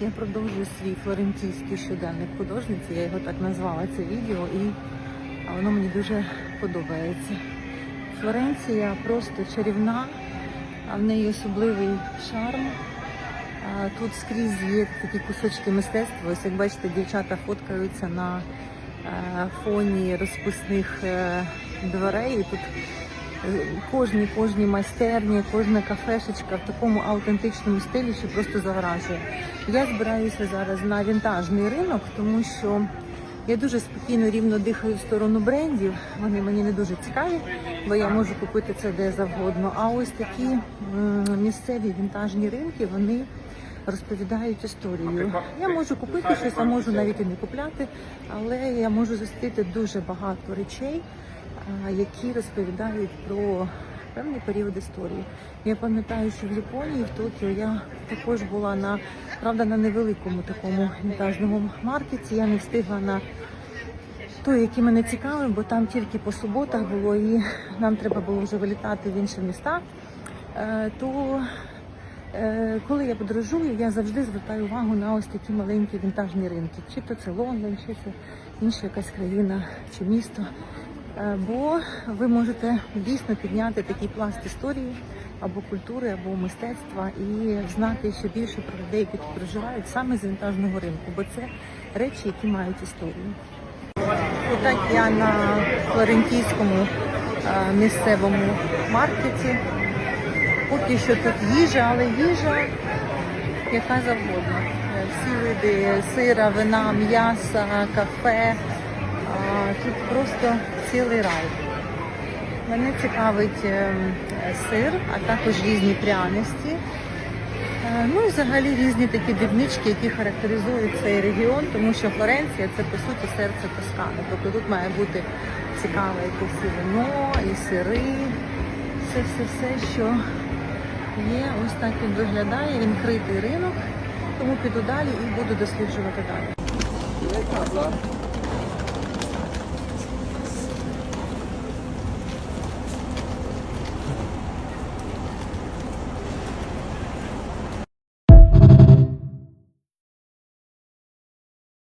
Я продовжую свій флорентійський щоденник художниці. Я його так назвала це відео, і воно мені дуже подобається. Флоренція просто чарівна, в неї особливий шарм. Тут скрізь є такі кусочки мистецтва. Ось як бачите, дівчата фоткаються на е, фоні розписних е, дверей. І тут е, кожні, кожні майстерні, кожна кафешечка в такому аутентичному стилі, що просто заворажує. Я збираюся зараз на вінтажний ринок, тому що я дуже спокійно рівно дихаю в сторону брендів. Вони мені не дуже цікаві, бо я можу купити це де завгодно. А ось такі місцеві вінтажні ринки, вони розповідають історію. Я можу купити щось, а можу навіть і не купляти, але я можу зустріти дуже багато речей, які розповідають про певний період історії. Я пам'ятаю, що в Японії, в Токіо, я також була на правда на невеликому такому вінтажному маркеті. Я не встигла на той, який мене цікавив, бо там тільки по суботах було, і нам треба було вже вилітати в інші міста. Е, То е, коли я подорожую, я завжди звертаю увагу на ось такі маленькі вінтажні ринки. Чи то це Лондон, чи це інша якась країна чи місто. Е, Бо ви можете дійсно підняти такий пласт історії або культури, або мистецтва і знати ще більше про людей, які проживають саме з вінтажного ринку, бо це речі, які мають історію. І так я на флорентійському е, місцевому маркеті. Поки що тут їжа, але їжа яка завгодно. Е, Всі види сира, вина, м'яса, кафе. Тут просто цілий рай. Мене цікавить е, сир, а також різні пряності. Е, Ну і взагалі різні такі дрібнички, які характеризують цей регіон, тому що Флоренція це по суті серце Тоскани. Тобто тут має бути цікаве якесь і вино, і сири, все, все, все, що є. Ось так він виглядає. Він критий ринок, тому піду далі і буду досліджувати далі.